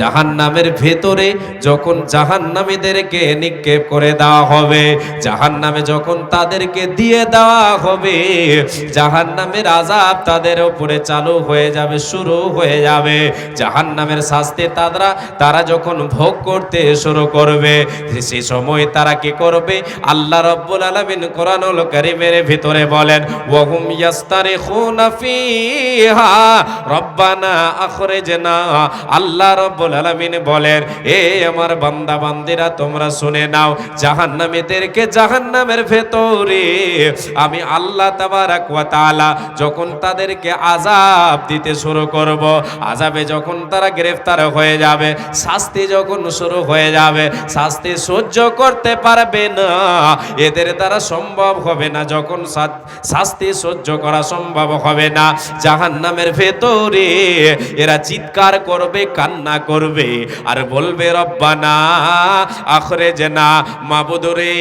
জাহান্নামের ভেতরে যখন জাহান্নামীদেরকে নিক্ষেপ করে দেওয়া হবে, জাহান্নামে যখন তাদেরকে দিয়ে দেওয়া হবে, জাহান্নামের আজাব তাদের উপরে চালু হয়ে যাবে, শুরু হয়ে যাবে। জাহান্নামের শাস্তি তারা তারা যখন ভোগ করতে শুরু করবে, সে সময় তারা কি করবে? আল্লাহ রব্বুল আলামিন কোরআনুল কারীমের ভিতরে বলেন, ওয়াহুম ইয়াস্তারিখুনা ফিহা, রব্বানা আখরিজনা, আল্লাহ রব্বুল আলামিন বলেন, এ আমার বান্দা, বান্দিরা, তোমরা শুনে নাও, জাহান্নামীদেরকে জাহান্নামের ভেতরে আমি আল্লাহ তাবারাক ওয়া তাআলা যখন তাদেরকে আযাব দিতে শুরু করব, আযাবে যখন তারা গ্রেফতার হয়ে যাবে, শাস্তি যখন শুরু হয়ে যাবে, শাস্তি সহ্য করতে পারবে না, এদের দ্বারা সম্ভব হবে না, যখন শাস্তি সহ্য করা সম্ভব হবে না, জাহান্নামের ভেতরে এরা চিৎকার করবে, কান্না করবে আর বলবে, রব্বানা, আখরে যে না মাবুদরে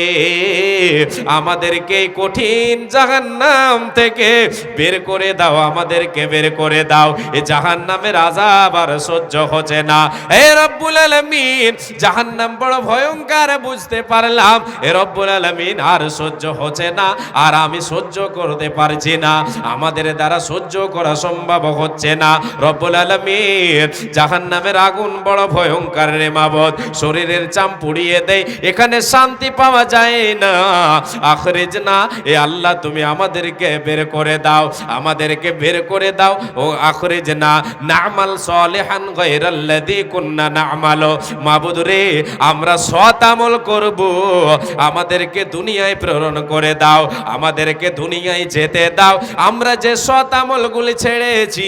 আমাদেরকে কঠিন জাহান্নাম থেকে বের করে দাও, আমাদেরকে বের করে দাও। এ জাহান্নামের আজাব আর সহ্য হচ্ছে না। এ রব্বুল আলামিন, জাহান্নাম বড় ভয়ঙ্কর, বুঝতে পারলাম। এ রব্বুল আলামিন, আর সহ্য হচ্ছে না, আর আমি সহ্য করতে পারছি না। আমাদের দ্বারা সহ্য করা সম্ভব হচ্ছে না। রব্বুল আলামিন, জাহান্নামের আগুন বড় ভয়ঙ্কর রে মাবদ। শরীরের চাম পুড়িয়ে দেয় এখানে শান্তি পাওয়া যায় না। আখরেজ না, এ আল্লাহ তুমি আমাদেরকে বের করে দাও, আমাদেরকে বের করে দাও। ও আখরেজ না, নামাল সলেহান গায়রাল্লাযী কুন্না নামালো। মাবুদ রে, আমরা সৎ আমল করব, আমাদেরকে দুনিয়ায় প্রেরণ করে দাও, আমাদেরকে দুনিয়ায় যেতে দাও। আমরা যে সৎ আমলগুলি ছেড়েছি,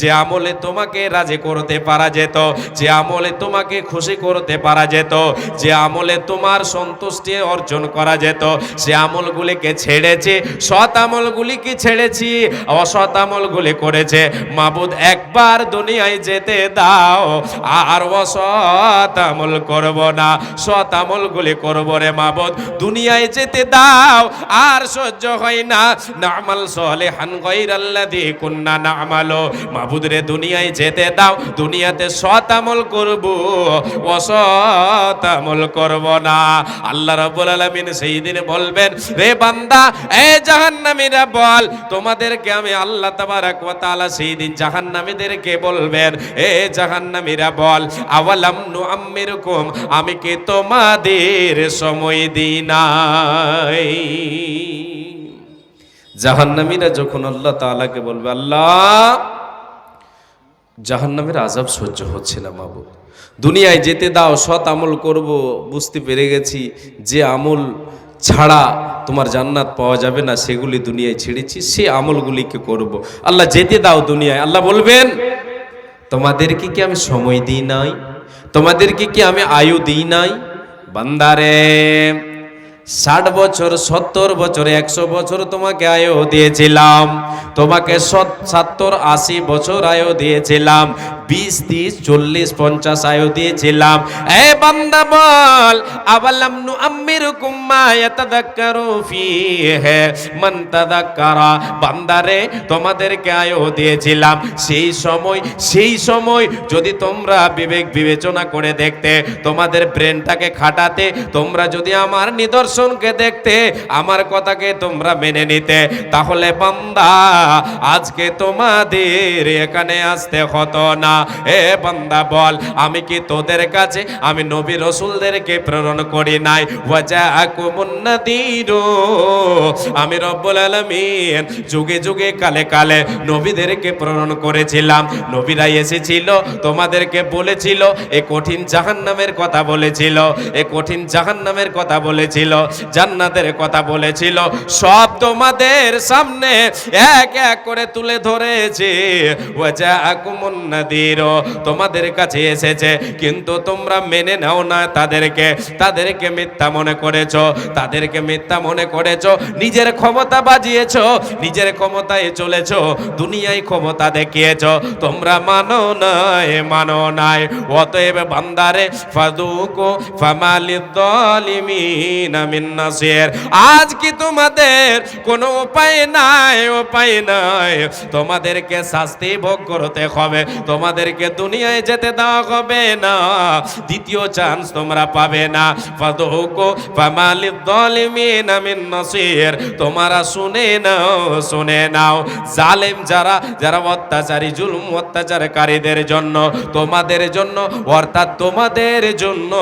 যে আমলে তোমাকে রাজি করতে পারা যেত। যে আমলে তোমাকে খুশি করতে পারা যেত, যে আমলে তোমার সন্তুষ্টি অর্জন করা যেত, সে আমলগুলিকে ছেড়েছে, সৎ আমলগুলিকে ছেড়েছি, অসৎ আমলগুলি করেছে। মাবুদ, একবার দুনিয়ায় যেতে দাও, আর অসৎ আমল করব না, সৎ আমলগুলি করব রে মাবুদ। দুনিয়ায় যেতে দাও, আর সহ্য হয় না, নামাল সলেহান গায়রাল্লাযী কুন্না নামালো। মাবুদ রে, দুনিয়ায় যেতে দাও, দুনিয়াতে সৎ আমল করব অসৎ করব না আল্লাহ রাব্বুল আলামিন সেই দিন বলবেন রে বান্দা, এ জাহান্নামীরা বল তোমাদেরকে আমি আল্লাহ তাবারাক ওয়া তাআলা সেই দিন জাহান্নামীদেরকে বলবেন, এ জাহান্নামীরা বল আওয়ালাম নু নুআম্মিরকুম, আমি কি তোমাদের সময় দিই নাই? জাহান্নামীরা যখন আল্লাহ তাআলাকে বলবে, আল্লাহ জাহান্নামের আজাব সহ্য হচ্ছে না, মাবুদ। দুনিয়ায় যেতে দাও, সৎ আমল করব, বুঝতে পেরে গেছি যে আমল ছাড়া তোমার জান্নাত পাওয়া যাবে না, সেগুলি দুনিয়ায় ছেড়েছি সে আমলগুলিকে করব। আল্লাহ যেতে দাও দুনিয়ায়। আল্লাহ বলবেন, তোমাদেরকে কি আমি সময় দিই নাই? তোমাদেরকে কি আমি আয়ু দিই নাই? বান্দারে ষাট বছর, সত্তর বছর, একশো বছর তোমাকে আয়ু দিয়েছিলাম। তোমাকে সত্তর, আশি বছর আয়ু দিয়েছিলাম। বিশ, তিরিশ, চল্লিশ, পঞ্চাশ আয়ু দিয়েছিলাম। এ বান্দা বল আবালাম নু আম্মির কুম্মা ইয়াতাদাক্কারু ফিহে, মান তাদাক্কারা। বান্দারে তোমাদেরকে আয়ু দিয়েছিলাম। সেই সময় সেই সময় যদি তোমরা বিবেক বিবেচনা করে দেখতে, তোমাদের ব্রেনটাকে খাটাতে, তোমরা যদি আমার নিদর্শনকে দেখতে আমার কথাকে তোমরা মেনে নিতে। তাহলে বান্দা, আজকে তোমাদের এখানে আসতে হতো না। এ বান্দা, বল, আমি কি তোদের কাছে, আমি নবী রসুলদেরকে প্রেরণ করি নাই? ওয়াজা আকুমুন্নাদিরো আমি রব্বুল আলামিন যুগে যুগে কালে কালে নবীদেরকে প্রেরণ করেছিলাম। নবীরা এসেছিল, তোমাদেরকে বলেছিল, এ কঠিন জাহান্নামের কথা বলেছিল, এ কঠিন জাহান্নামের কথা বলেছিল। জান্নাতের কথা বলেছিল। সব তোমাদের সামনে এক এক করে তুলে ধরেছে। ওয়াজা আকুমুন্নাদির তোমাদের কাছে এসেছে, কিন্তু তোমরা মেনে নাও না তাদেরকে। তাদেরকে মিথ্যা মনে করেছ, তাদেরকে মিথ্যা মনে করেছ। নিজের ক্ষমতা বাজিয়েছো, নিজের ক্ষমতায় চলেছো, দুনিয়ায় ক্ষমতা দেখিয়েছো। তোমরা মানো নাই মানো নাই। অতএব বান্দারে ফাদুকো ফামালিদ্দালিমিন মিন নাসির আজ কি তোমাদের কোনো উপায় নাই উপায় নাই? তোমাদেরকে শাস্তি ভোগ করতে হবে, তোমাদেরকে দুনিয়ায় যেতে দেওয়া হবে না। দ্বিতীয় চান্স তোমরা পাবে না। ফাদুকু ফামালিদ যালিমিনা মিন নাসির। তোমরা শুনে নাও শুনে নাও। জালেম যারা যারা অত্যাচারী, জুলুম অত্যাচারকারীদের জন্য, তোমাদের জন্য, অর্থাৎ তোমাদের জন্য,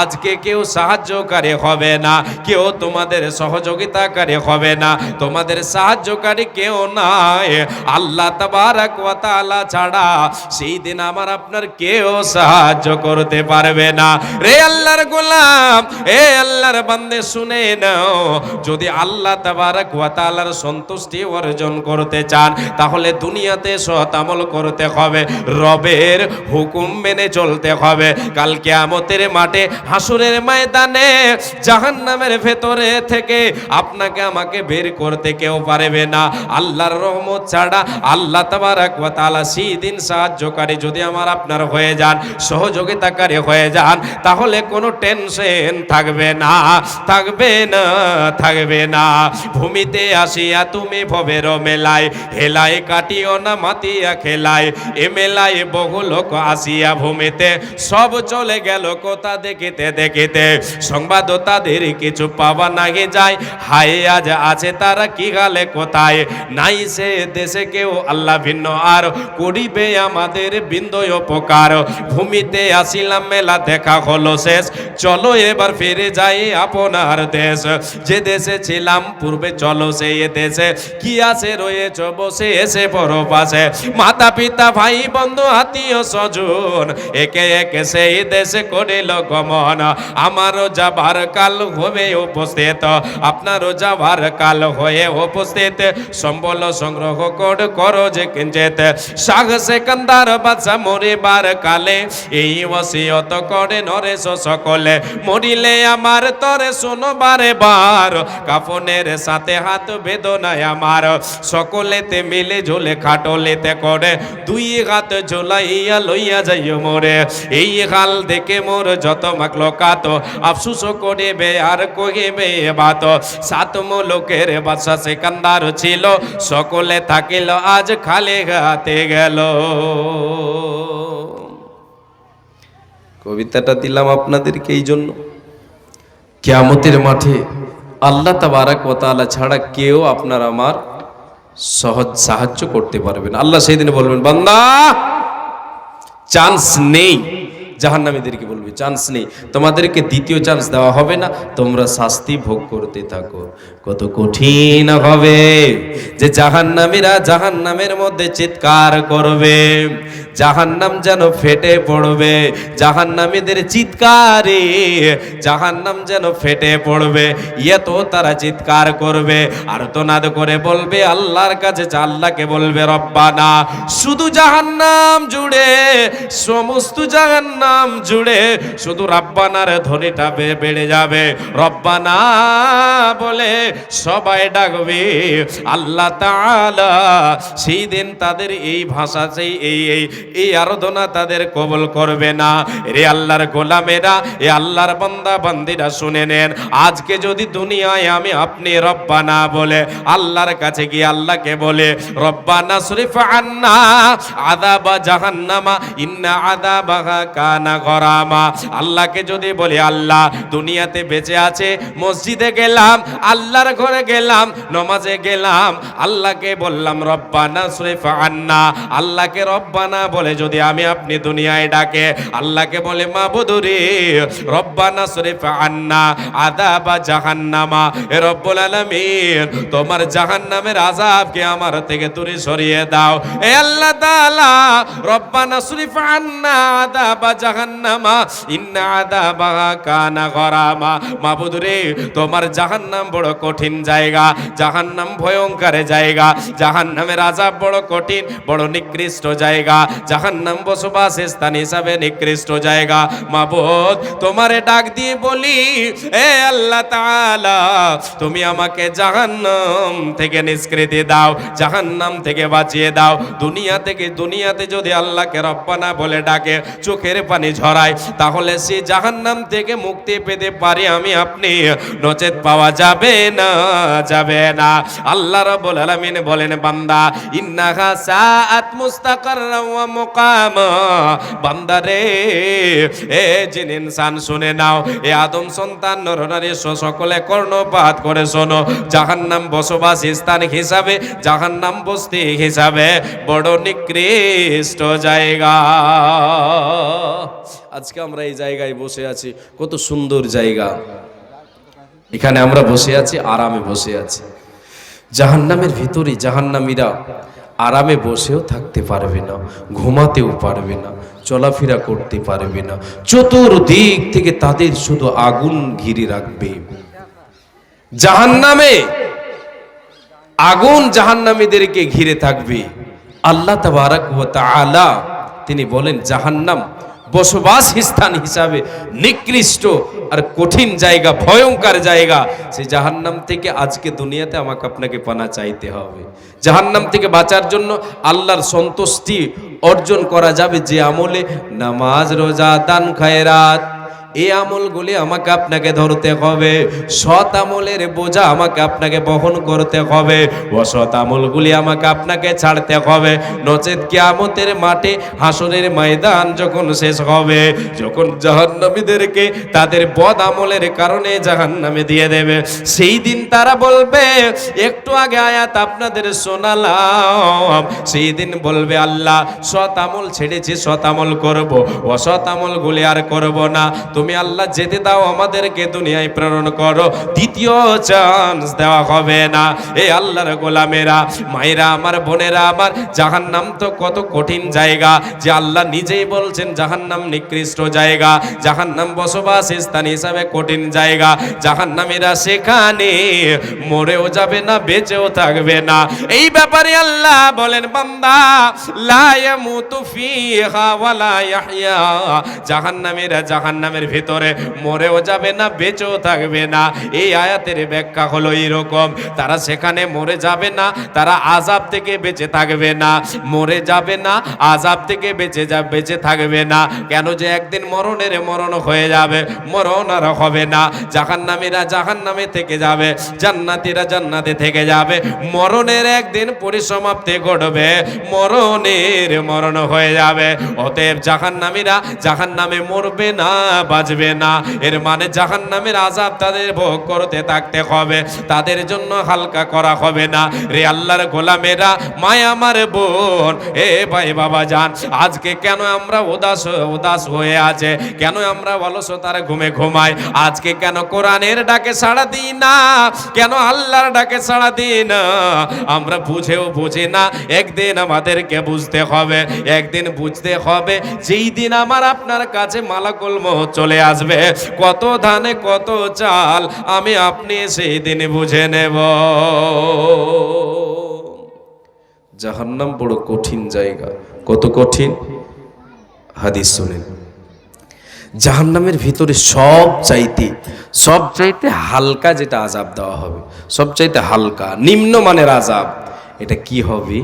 আজকে কেউ সাহায্যকারী হবে না। কেউ তোমাদের সহযোগিতাকারী হবে না, তোমাদের সাহায্যকারী কেউ নাই। আল্লাহ তাবারাক ওয়া তাআলা ছাড়া সেই দিন আমার আপনার কেউ সাহায্য করতে পারবে না। রে আল্লাহর গোলাম, এ আল্লাহর বান্দে শুনে নাও, যদি আল্লাহ তাবারাক ওয়া তাআলার সন্তুষ্টি অর্জন করতে চান, তাহলে দুনিয়াতে সৎ আমল করতে হবে, রবের হুকুম মেনে চলতে হবে। কাল কিয়ামতের মাঠে হাসুরের ময়দানে জাহান্নামের ভেতরে থেকে আপনাকে আমাকে বের করতে কেউ পারবে না। আল্লাহর রহমত ছাড়া আল্লাহ তাবারাক ওয়া তাআলা দিন সাহায্যকারী যদি আমার আপনার হয়ে যান, সহযোগিতাকারী হয়ে যান, তাহলে কোনো টেনশন থাকবে না থাকবে না থাকবে না। ভূমিতে আসিয়া তুমি ভবের মেলায়, হেলায় কাটিও না, মাতিয়া খেলায়, এ মেলায় বহু লোক আসিয়া ভূমিতে, সব চলে গেল কোথা দেখিতে দেখিতে। সংবাদ তাদের কিছু পাওয়া নাগে যায়। হায়, আজ আছে তারা কি গালে কোথায়? নাই সে দেশে কেউ, আল্লাহ ভিন্ন। আর করিবে আমাদের বিন্দয় উপকার। ভূমিতে আসিলাম, মেলা দেখা হলো শেষ। চলো এবার ফিরে যাই আপনার দেশ। যে দেশে ছিলাম, পূর্বে চলো সেই দেশে। কি আছে রয়েছ বসে, এসে বড় পাশে মাতা পিতা ভাই, বন্ধু, আত্মীয়, স্বজন, একে একে সেই দেশে করিল গমন। আমারও যাবার কাল হবে উপস্থিত। আপনারও যাবার কাল হয়ে উপস্থিত। সম্বল সংগ্রহ কর, করো যে কিঞ্চিত। শাহ সেকান্দার বাচ্চা মরিবার কালে এই ওসিয়ত করে নরেশ সকলে। মরিলে আমার তরে শোনো বারে, কাফনের সাথে হাত বেদনায় আমার। সকলেতে মিলে ঝোলে খাটলেতে করে, দুই হাত ঝোলাইয়া লইয়া যাইও মোরে। এই হাল দেখে মোর যত মাকলো কাত আফসুস করিবে আর কহিবে বাত। সাত লোকের বাসা সেকান্দার ছিল সকলে থাকিল আজ খালি হাতে গেল। কবিতাটা দিলাম আপনাদেরকে এই জন্য। কেয়ামতের মাঠে আল্লাহ তাবারাক ওয়া তাআলা ছাড়া কেউ আপনার আমার সহজ সাহায্য করতে পারবেন আল্লাহ সেই দিনে বলবেন বান্দা চান্স নেই। জাহান্নামীদেরকে বলবে, চান্স নেই। তোমাদেরকে দ্বিতীয় চান্স দেওয়া হবে না। তোমরা শাস্তি ভোগ করতে থাকো। কত কঠিন হবে। যে জাহান্নামীরা জাহান্নামের মধ্যে চিৎকার করবে, জাহান্নাম যেন ফেটে পড়বে, জাহান্নামীদের চিৎকারে জাহান্নাম যেন ফেটে পড়বে এত তারা চিৎকার করবে, আর তোনাদ করে বলবে, আল্লাহর কাছে আল্লাহকে বলবে, রব্বানা, শুধু জাহান্নাম জুড়ে, সমস্ত জাহান্নাম জুড়ে, শুধু রব্বানার ধ্বনিটা বেড়ে যাবে, রব্বানা বলে সবাই ডাকবে, আল্লাহ তাআলা সেই দিন তাদের এই ভাষা সেই এই এই এই আরাধনা তাদের কবল করবে না। রে আল্লাহর গোলামেরা, এ আল্লাহর বান্দা বান্দিরা শুনে নেন। আজকে যদি দুনিয়ায় আমি আপনি রব্বানা বলে, আল্লাহর কাছে গিয়ে আল্লাহকে বলে, রব্বানা শরীফ আন্না আদাবা জাহান্নামা, ইন্না আদাবাহা কানা গরামা। আল্লাহকে যদি বলি, আল্লাহ দুনিয়াতে বেঁচে আছে, মসজিদে গেলাম, আল্লাহর ঘরে গেলাম, নমাজে গেলাম আল্লাহকে বললাম, রব্বানা শরীফ আন্না। আল্লাহকে রব্বানা বলে যদি আমি আপনি দুনিয়ায় ডাকে, আল্লাহকে বলে মা মাবুদুরি। রব্বানা শরীফ আন্না আদাবা জাহান্নামা। এ রব্বুল আলামিন, তোমার জাহান্নামের আযাবকে আমার থেকে দূরে সরিয়ে দাও। এ আল্লাহ তাআলা, রব্বানা শরীফ আন্না আদা বা জাহান্নামা। ইন্না আদাবাহা কানা গরামা। মাবুদুরে, তোমার জাহান্নাম বড় কঠিন জায়গা। জাহান্নাম ভয়ঙ্কর। জায়গা। জাহান্নামের আযাব বড় কঠিন, বড় নিকৃষ্ট জায়গা। জাহান্নাম বসবাস স্থান হিসাবে নিকৃষ্ট জায়গা। মাবুদ, তোমারে ডাক দিয়ে বলি, এ আল্লাহ তাআলা, তুমি আমাকে জাহান্নাম থেকে নিষ্কৃতি দাও, জাহান্নাম থেকে বাঁচিয়ে দাও। দুনিয়া থেকে দুনিয়াতে যদি আল্লাহকে রব্বানা বলে ডাকে, চোখের পানি পানি ঝরায়, তাহলে সে জাহান্নাম থেকে মুক্তি পেতে পারি আমি আপনি। নচেত পাওয়া যাবে না যাবে না। আল্লাহ রাব্বুল আলামিন বলেন, বান্দা, ইন্নাহা সাআত ওয়া মুকামা। বান্দা রে, এ জিন ইনসান শুনে নাও, এ আদম সন্তান সকলে কর্ণপাত করে শোনো। জাহান্নাম বসবাস স্থান হিসাবে, জাহান্নাম বস্তি হিসাবে, বড় নিকৃষ্ট জায়গা। আজকে আমরা এই জায়গায় বসে আছি, কত সুন্দর জায়গা। এখানে আমরা বসে আছি, আরামে বসে আছি। জাহান্নামের ভিতরে জাহান্নামীরা আরামে বসেও থাকতে পারবে না, ঘুমাতেও পারবে না, চলাফেরা করতে পারবে না। চতুর্দিক থেকে তাদের শুধু আগুন ঘিরে রাখবে। জাহান্নামে আগুন জাহান্নামীদেরকে ঘিরে থাকবে। আল্লাহ তাবারাক ওয়া তাআলা তিনি বলেন, জাহান্নাম বসবাস স্থান হিসাবে নিকৃষ্ট আর কঠিন জায়গা, ভয়ঙ্কর জায়গা সেই জাহান্নাম থেকে আজকে দুনিয়াতে আমাকে আপনাকে পানা চাইতে হবে। জাহান্নাম থেকে বাঁচার জন্য আল্লাহর সন্তুষ্টি অর্জন করা যাবে যে আমলে নামাজ, রোজা, দান, খায়রাত। এই আমলগুলি আমাকে আপনাকে ধরতে হবে। সৎ আমলের বোঝা আমাকে আপনাকে বহন করতে হবে। অসৎ আমলগুলি আমাকে আপনাকে ছাড়তে হবে। নচেত কিয়ামতের মাঠে হাসনের ময়দান যখন শেষ হবে, যখন জাহান্নামীদেরকে তাদের বদ আমলের কারণে জাহান্নামে দিয়ে দেবে, সেই দিন তারা বলবে, একটু আগে আয়াত আপনাদের শোনালাম। সেই দিন বলবে, আল্লাহ, সৎ আমল ছেড়েছি, সৎ আমল করব, অসৎ আমলগুলি আর করব না। তুমি আল্লাহ যেতে দাও, আমাদেরকে দুনিয়ায় প্রেরণ করো। দ্বিতীয় চান্স দেওয়া হবে না। এ আল্লাহর গোলামেরা, মায়েরা আমার, বোনেরা আমার, জাহান্নাম তো কত কঠিন জায়গা। যে আল্লাহ নিজেই বলছেন, জাহান্নাম নিকৃষ্ট জায়গা। জাহান্নাম বসবাস স্থান হিসাবে কঠিন জায়গা। জাহান্নামীরা সেখানে মরেও যাবে না, বেঁচেও থাকবে না। এই ব্যাপারে আল্লাহ বলেন, বান্দা, লা ইয়ামুতু ফিহা ওয়ালা ইয়াহইয়া। জাহান্নামীরা জাহান্নামের ভিতরে মরেও যাবে না, বেঁচেও থাকবে না। এই আয়াতের ব্যাখ্যা হলো এরকম তারা সেখানে মরে যাবে না, তারা আজাব থেকে বেঁচে থাকবে না। মরে যাবে না আজাব থেকে বেঁচে যা, বেঁচে থাকবে না। কেন যে একদিন মরণের মরণ হয়ে যাবে, মরণ আর হবে না। জাহান্নামীরা জাহান্নামে থেকে যাবে, জান্নাতীরা জান্নাতে থেকে যাবে। মরণের একদিন পরিসমাপ্তি ঘটবে, মরণের মরণ হয়ে যাবে। অতএব জাহান্নামীরা জাহান্নামে মরবে না বাঁচবে না। এর মানে জাহান্নামের আজাব তাদের ভোগ করতে থাকতে হবে। তাদের জন্য হালকা করা হবে না। রে আল্লাহর গোলামেরা, মায় আমার বোন। এ ভাই বাবা যান আজকে কেন আমরা উদাস উদাস হয়ে আছে? কেন আমরা অলসতার ঘুমে ঘুমাই? আজকে কেন কোরআনের ডাকে সাড়া দিই না? কেন আল্লাহর ডাকে সাড়া দিই না? আমরা বুঝেও বুঝি না। একদিন আমাদেরকে বুঝতে হবে। একদিন বুঝতে হবে, যেই দিন আমার আপনার কাছে মালাকুল মোহ আসবে, কত ধানে, কত চাল, আমি আপনি সেই দিন বুঝে নেব। জাহান্নাম বড় কঠিন জায়গা। কত কঠিন? হাদিস শুনেন। জাহান্নামের ভিতরে সব চাইতে সব চাইতে হালকা যেটা আজাব দেওয়া হবে, সব চাইতে হালকা, নিম্নমানের আজাব এটা কি হবে?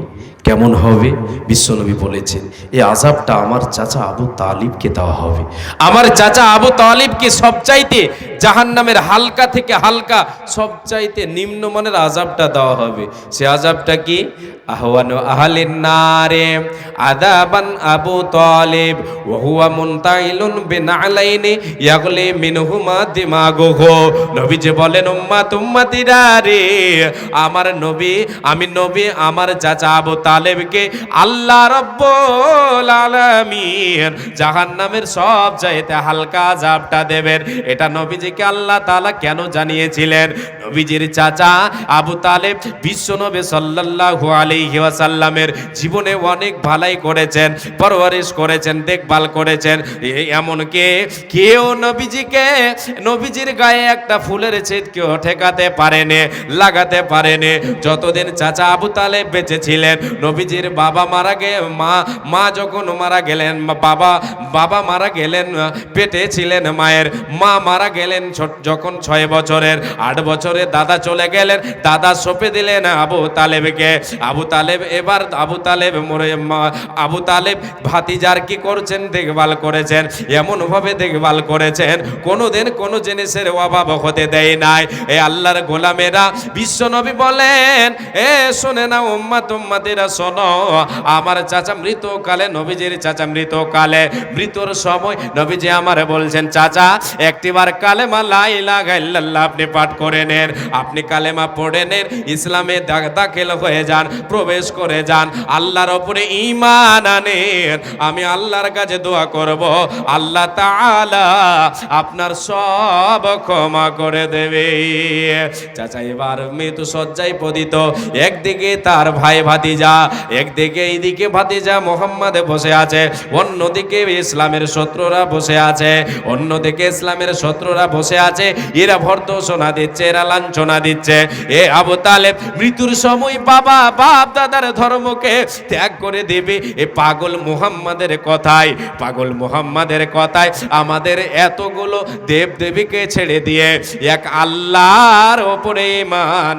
কেমন হবে? বিশ্বনবী বলেছেন এই আজাবটা আমার চাচা আবু তালিবকে দেওয়া হবে। আমার চাচা আবু তালিবকে সবচাইতে জাহান্নামের হালকা থেকে হালকা সবচাইতে নিম্নমানের আজাবটা দেওয়া হবে। সে আজাবটা কি? আহওয়ানু আহলিন নারে আদাবান আবু তালিব, ওয়া হুয়া মুনতাইলুন বিনালাইনি ইয়াগলি মিনহুমা দিমাগুহু। নবী যে বলেন উম্মাত উম্মাতিরা রে আমার নবী, আমি নবী, আমার চাচা আবু তালেবকে আল্লাহ রব্বুল আলামিন জাহান্নামের সব চাইতে হালকা আযাবটা দেবেন। এটা নবীজিকে আল্লাহ তাআলা কেন জানিয়েছিলেন? নবীজির চাচা আবু তালেব বিশ্বনবী সাল্লাল্লাহু আলাইহি জীবনে অনেক ভালাই করেছেন, পরওয়ারিশ করেছেন, দেখভাল করেছেন। এমনকি কেউ নবীজিকে, নবীজির গায়ে একটা ফুলের ছিট কেউ ঠেকাতে পারেনি, লাগাতে পারেনি। যতদিন চাচা আবু তালেব বেঁচে ছিলেন, নবীজির বাবা মারা গে, মা মা যখন মারা গেলেন বাবা বাবা মারা গেলেন, পেটে ছিলেন মায়ের, মা মারা গেলেন ছিলেন যখন ছয় বছরের, আট বছরে দাদা চলে গেলেন, দাদা সঁপে দিলেন আবু তালেবকে। আবু তালেব এবার, আবু তালেব মরে আবু তালেব ভাতিজার কি করছেন? দেখভাল করেছেন, এমনভাবে দেখভাল করেছেন, কোনোদিন কোনো জিনিসের অভাব হতে দেয় নাই। এ আল্লাহর গোলামেরা বিশ্বনবী বলেন, এ, শোনে না উম্মাত উম্মাতেরা, শোনো, আমার চাচা মৃত কালে নবীজির চাচা মৃত কালে মৃত্যুর সময় নবীজি আমার বলছেন, চাচা, একটিবার কালেমা লা ইলাহা ইল্লাল্লাহ আপনি পাঠ করে নেন। আপনি কালেমা পড়ে নেন, ইসলামে দাখিল হয়ে যান, প্রবেশ করে যান, আল্লাহর ওপরে ঈমান আনেন। আমি আল্লাহর কাছে দোয়া করব, আল্লাহ তাআলা আপনার সব ক্ষমা করে দেবে। চাচা, এবার মৃত্যু সজ্জায় পতিত। একদিকে তার ভাই ভাতিজা, একদিকে এইদিকে ভাতিজা মোহাম্মদ বসে আছে, অন্যদিকে ইসলামের শত্রুরা বসে আছে, অন্যদিকে ইসলামের শত্রুরা বসে আছে। এরা ভর্তসনা দিচ্ছে, এরা লাঞ্ছনা দিচ্ছে। এ আবু তালেব মৃত্যুর সময় বাবা, বাপ দাদার ধর্মকে ত্যাগ করে দেবে। এ পাগল মুহাম্মাদের কথায়, পাগল মুহাম্মাদের কথায় আমাদের এতগুলো দেব দেবীকে ছেড়ে দিয়ে এক আল্লাহর ওপরে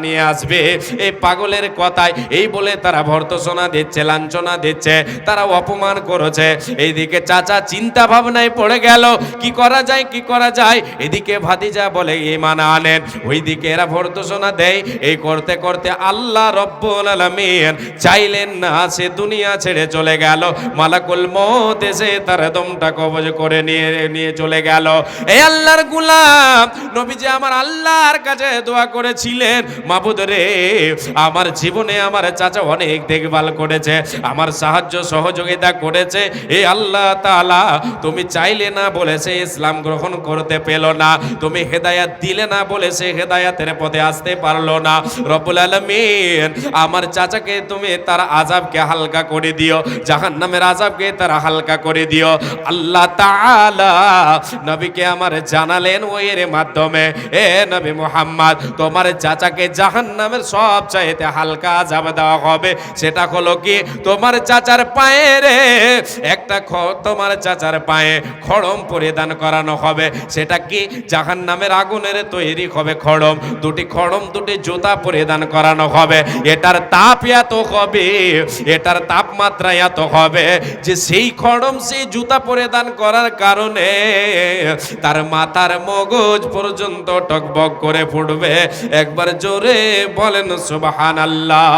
নিয়ে আসবে। এই পাগলের কথায় এই বলে তারা ভর্তসনা দিচ্ছে, লাঞ্ছনা দিচ্ছে, তারা অপমান করেছে। এইদিকে চাচা চিন্তা ভাবনায় পড়ে গেল, কি করা যায়, কি করা যায়? এদিকে ভাতিজা বলে ইমান আনেন, ওইদিকে এরা ভর্তসনা দেয়। এই করতে করতে আল্লাহ রব্বুল আলামিন চাইলেন না, সে দুনিয়া ছেড়ে চলে গেল। মালাকুল মত এসে তার দমটা কবজ করে নিয়ে নিয়ে চলে গেল। এই আল্লাহর গুলাম, নবীজি আমার আল্লাহর কাছে দোয়া করেছিলেন, মাবুদ রে, আমার জীবনে আমার চাচা অনেক দেখভাল করেছে, আমার সাহায্য সহযোগিতা করেছে। এ আল্লাহ তাআলা, তুমি চাইলে না বলেছে, ইসলাম গ্রহণ করতে পেল না। তুমি হেদায়াত দিলে না বলে সে হেদায়াতের পথে আসতে পারল না। রব্বুল আলামিন, আমার চাচাকে তুমি তার আজাবকে হালকা করে দিও, জাহান্নামের আজাবকে তারা হালকা করে দিও। আল্লাহ তাআলা নবীকে আমার জানালেন ওইয়ের মাধ্যমে, এ নবী মুহাম্মদ, তোমার চাচাকে জাহান্নামের সব চাইতে হালকা আজাব দেওয়া হবে। সেটা হলো কি, তোমার চাচার পায়ে রে একটা তোমার চাচার পায়ে খড়ম পরিধান করানো হবে। সেটা কি জাহান্নামের আগুনের তৈরি হবে খড়ম। দুটি খড়ম, দুটি জুতা পরিধান করানো হবে। এটার তাপ এত হবে, এটার তাপমাত্রা এত হবে যে সেই খড়ম, সেই জুতা পরিধান করার কারণে তার মাথার মগজ পর্যন্ত টকবক করে ফুটবে। একবার জোরে বলেন সুবাহান আল্লাহ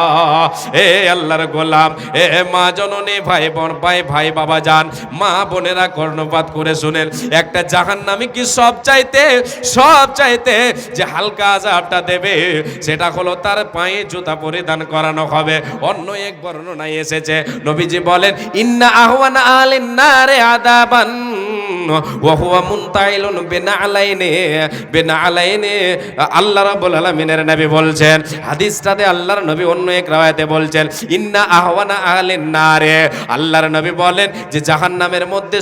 এ আল্লাহর গোলাম, এ মা জননী, ভাই বোন, ভাই ভাই বাবা যান মা বোনেরা কর্ণপাত করে শুনেন, একটা জাহান নামে কি সব চাইতে সব চাইতে যে হালকা আজাবটা দেবে, সেটা হলো তার পায়ে জুতা পরিধান করানো হবে। অন্য এক বর্ণনায় এসেছে, নবীজি বলেন, ইন্না আহ্বান আলিন নারে আদাবান ওয়াহুয়া মুনতাইলুন বিনালাইনে বিনালাইনে আল্লাহ রাব্বুল নবী বলছেন আল্লাহর নবী অন্য এক রাওয়ায়াতে বলছেন, ইন্না আল্লাহর নবী বলেন যে, জাহান্নামের মধ্যে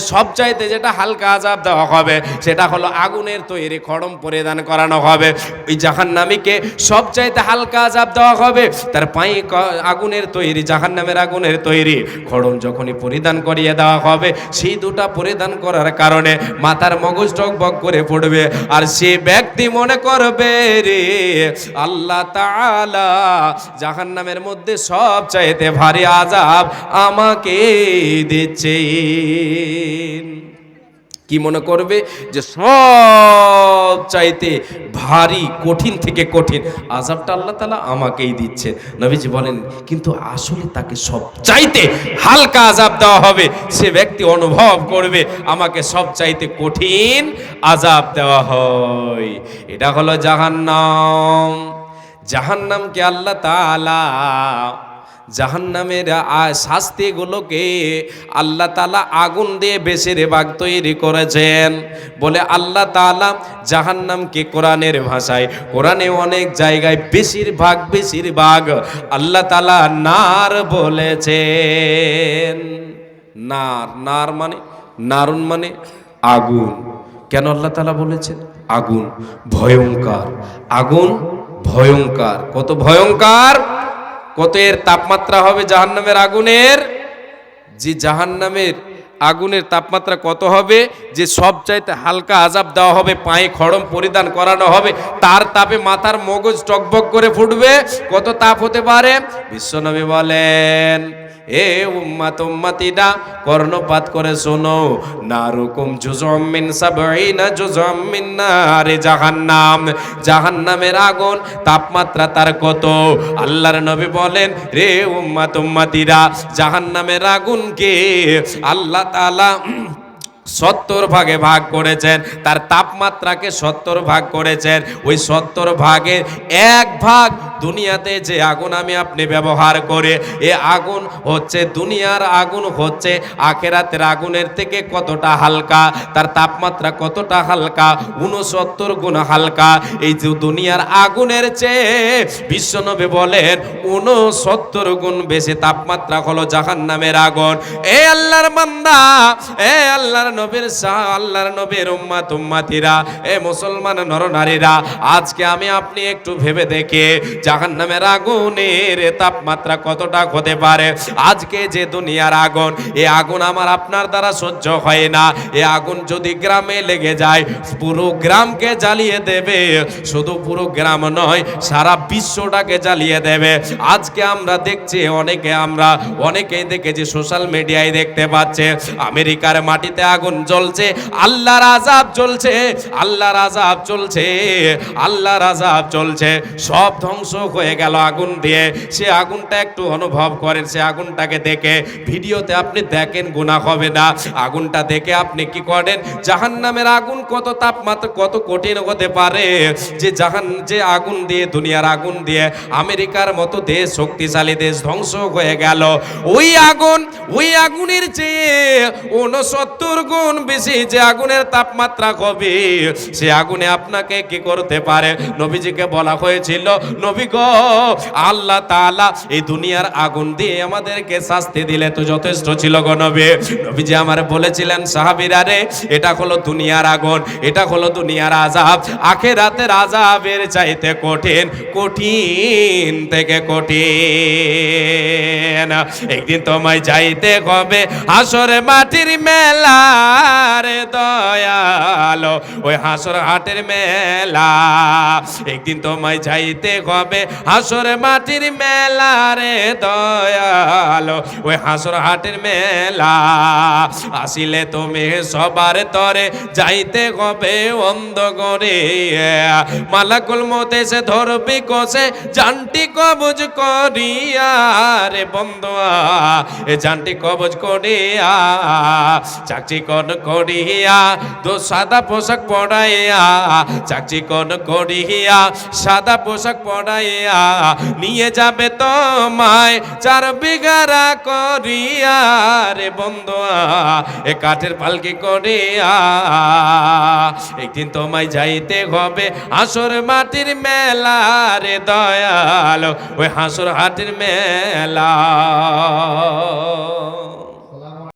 যেটা হালকা আযাব দেওয়া হবে, সেটা হলো আগুনের তৈরি খড়ম পরিধান করানো হবে। ওই জাহান্নামীকে সবচাইতে হালকা আযাব দেওয়া হবে, তার পায়ে আগুনের তৈরি, জাহান্নামের আগুনের তৈরি খড়ম যখনই পরিধান করিয়ে দেওয়া হবে, সেই দুটা পরিধান করার কারণে মাথার মগজ টকবক করে পড়বে। আর সে ব্যক্তি মনে করবে রে, আল্লাহ তাআলা জাহান্নামের মধ্যে সব চাইতে ভারী আজাব আমাকে দিচ্ছেন। কি মনে করবে? যে সব চাইতে ভারী, কঠিন থেকে কঠিন আজাবটা আল্লাহ তালা আমাকেই দিচ্ছে। নবীজি বলেন, কিন্তু আসলে তাকে সব চাইতে হালকা আজাব দেওয়া হবে। সে ব্যক্তি অনুভব করবে, আমাকে সব চাইতে কঠিন আজাব দেওয়া হয়। এটা হলো জাহান্নাম। জাহান্নামকে আল্লাহ তাআলা জাহান্নামের শাস্তিগুলোকে আল্লাহ তালা আগুন দিয়ে বেশির ভাগ তৈরি করেছেন। বলে আল্লাহ তালা জাহান্নামকে কোরআনের ভাষায়, কোরআনে অনেক জায়গায় বেশিরভাগ বেশিরভাগ আল্লাহ তালা নার বলেছেন। নার নার মানে নারুন মানে আগুন। কেন আল্লাহ তালা বলেছেন? আগুন ভয়ঙ্কর আগুন ভয়ঙ্কর কত ভয়ঙ্কর কত এর তাপমাত্রা হবে জাহান্নামের আগুনের? যে জাহান্নামের। আগুনের তাপমাত্রা কত হবে? যে সব চাইতে হালকা আজাব দেওয়া হবে, পায়ে খড়ম পরিধান করানো হবে, তার তাপে মাথার মগজ টকবক করে ফুটবে। কত তাপ হতে পারে? বিশ্বনবী বলেন, এ উম্মাত উম্মাতিরা, কর্ণপাত করে শোনো, নারুকুম জুজুম মিন সাবঈনা জুজুম মিন নারে জাহান্নাম। জাহান্নামের আগুন, তাপমাত্রা তার কত? আল্লাহর নবী বলেন, রে উম্মাত উম্মাতিরা, জাহান্নামের আগুনকে আল্লাহ তাআলা সত্তর ভাগে ভাগ করেছেন, তার তাপমাত্রাকে সত্তর ভাগ করেছেন। ওই সত্তর ভাগের এক ভাগ দুনিয়াতে যে আগুন আমি আপনি ব্যবহার করে, এ আগুন হচ্ছে, দুনিয়ার আগুন হচ্ছে, আখেরাতের আগুনের থেকে কতটা হালকা, তার তাপমাত্রা কতটা হালকা উনসত্তর গুণ হালকা। এই যে দুনিয়ার আগুনের চেয়ে বিশ্বনবী বলেন উনসত্তর গুণ বেশি তাপমাত্রা হলো জাহান নামের আগুন। এ আল্লাহর বান্দা, এ আল্লাহর নবীর শাহ আল্লাহর নবীর উম্মাত, উম্মাতিরা, এ মুসলমান নরনারীরা, আজকে আমি আপনি একটু ভেবে দেখে জাহান নামের আগুনের তাপমাত্রা কতটা হতে পারে? আজকে যে দুনিয়ার আগুন, এ আগুন আমার আপনার দ্বারা সহ্য হয় না। এ আগুন যদি গ্রামে লেগে যায়, পুরো গ্রামকে জ্বালিয়ে দেবে। শুধু পুরো গ্রাম নয়, সারা বিশ্বটাকে জ্বালিয়ে দেবে। আজকে আমরা দেখছি, অনেকে আমরা, অনেকেই দেখেছি সোশ্যাল মিডিয়ায় দেখতে পাচ্ছে, আমেরিকার মাটিতে আগুন জ্বলছে, আল্লাহর আজাব চলছে আল্লাহর আজাব চলছে আল্লাহর আজাব চলছে সব ধ্বংস হয়ে গেল আগুন দিয়ে। সে আগুনটা একটু অনুভব করেন, সে আগুনটাকে দেখে। ভিডিওতে আপনি দেখেন গুণা হবে না। আগুনটা দেখে আপনি কি করেন? জাহান্নামের আগুন কত তাপমাত্রা, কত কঠিন হতে পারে? যে জাহান, যে আগুন দিয়ে, দুনিয়ার আগুন দিয়ে আমেরিকার মতো দেশ, শক্তিশালী দেশ ধ্বংস হয়ে গেল। ওই আগুন, ওই আগুনের চেয়ে উনসত্তর গুণ বেশি যে আগুনের তাপমাত্রা কবে সে আগুনে আপনাকে কি করতে পারে? নবীজিকে বলা হয়েছিল, নবী গো। আল্লাহ তাআলা এই দুনিয়ার আগুন দিয়ে আমাদেরকে শাস্তি দিলে তো যথেষ্ট ছিল গো নবী। নবীজি আমার বলেছিলেন, সাহাবীরা রে, এটা হলো দুনিয়ার আগুন, এটা হলো দুনিয়ার আজাব আখেরাতের আজাবের চাইতে কঠিন কঠিন থেকে কঠিন। একদিন তোমায় যাইতে হবে হাসরে মাটির মেলার দয়ালো। ওই হাসর হাটের মেলা, একদিন তোমায় যাইতে হবে হাসর মাটির মেলা রে দয়ালো। ওই হাসর হাটের মেলা, আসিলে তুমি সবার তরে যাইতে হবে অন্ধ করে মালাকুল মতে সে ধরবি কষে, জানটি কবজ করিয়া রে বন্ধুয়া। এ জানটি কবজ করিয়া চাকরি কন করিয়া, তো সাদা পোশাক পড়াইয়া চাকরি কন করিয়া, সাদা পোশাক পড়াইয়া নিয়ে যাবে তোমায় চার বিঘারা করিয়া রে বন্ধুয়া, এ কাঠের পালকি করিয়া। একদিন তোমায় যাইতে হবে হাসর মাটির মেলা রে দয়াল, ওই হাসর হাটির মেলা।